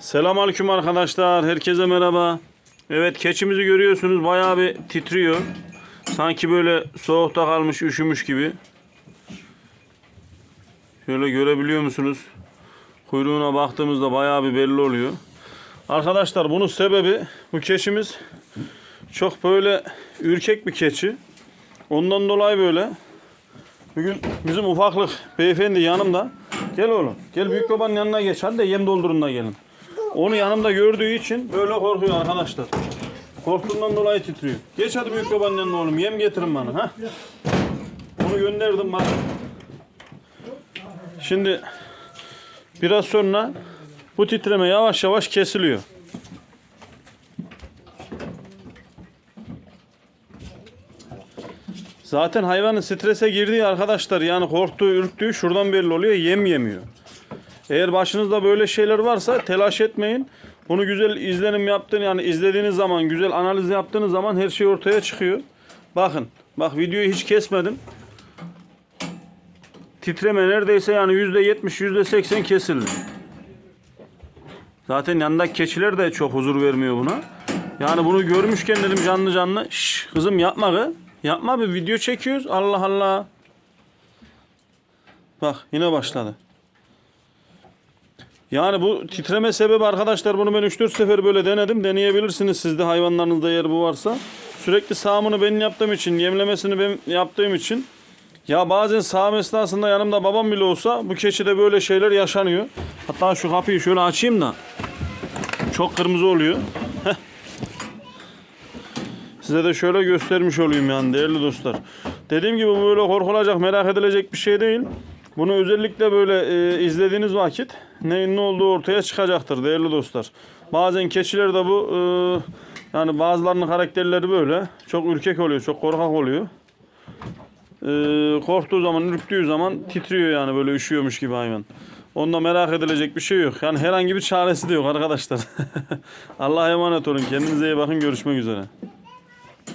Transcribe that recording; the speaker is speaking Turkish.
Selamünaleyküm arkadaşlar. Herkese merhaba. Evet keçimizi görüyorsunuz. Bayağı bir titriyor. Sanki böyle soğukta kalmış, üşümüş gibi. Şöyle görebiliyor musunuz? Kuyruğuna baktığımızda bayağı bir belli oluyor. Arkadaşlar bunun sebebi bu keçimiz çok böyle ürkek bir keçi. Ondan dolayı böyle. Bugün bizim ufaklık beyefendi yanımda. Gel oğlum. Gel büyük babanın yanına geç. Hadi de yem doldurun da gelin. Onu yanımda gördüğü için böyle korkuyor arkadaşlar. Korktuğundan dolayı titriyor. Geç hadi büyük yanına oğlum. Yem getirin bana. ha. Onu gönderdim bak. Şimdi biraz sonra bu titreme yavaş yavaş kesiliyor. Zaten hayvanın strese girdiği arkadaşlar yani korktuğu, ürktüğü şuradan belli oluyor. Yem yemiyor. Eğer başınızda böyle şeyler varsa telaş etmeyin. Bunu güzel izlenim yaptığın yani izlediğiniz zaman, güzel analiz yaptığınız zaman her şey ortaya çıkıyor. Bakın, bak videoyu hiç kesmedim. Titreme neredeyse yani %70, %80 kesildi. Zaten yanındaki keçiler de çok huzur vermiyor buna. Yani bunu görmüşken dedim canlı canlı. Şş, kızım yapma kız. Yapma bir video çekiyoruz. Allah Allah. Bak yine başladı. Yani bu titreme sebebi arkadaşlar bunu ben 3-4 sefer böyle denedim. Deneyebilirsiniz siz de hayvanlarınızda eğer bu varsa. Sürekli sağımını ben yaptığım için, yemlemesini ben yaptığım için ya bazen sağım esnasında yanımda babam bile olsa bu keçide böyle şeyler yaşanıyor. Hatta şu kapıyı şöyle açayım da çok kırmızı oluyor. Size de şöyle göstermiş olayım yani değerli dostlar. Dediğim gibi bu böyle korkulacak, merak edilecek bir şey değil. Bunu özellikle böyle e, izlediğiniz vakit neyin ne olduğu ortaya çıkacaktır değerli dostlar. Bazen keçiler de bu e, yani bazılarının karakterleri böyle. Çok ürkek oluyor, çok korkak oluyor. E, korktuğu zaman, ürktüğü zaman titriyor yani böyle üşüyormuş gibi hayvan. Onda merak edilecek bir şey yok. Yani herhangi bir çaresi de yok arkadaşlar. Allah'a emanet olun. Kendinize iyi bakın. Görüşmek üzere.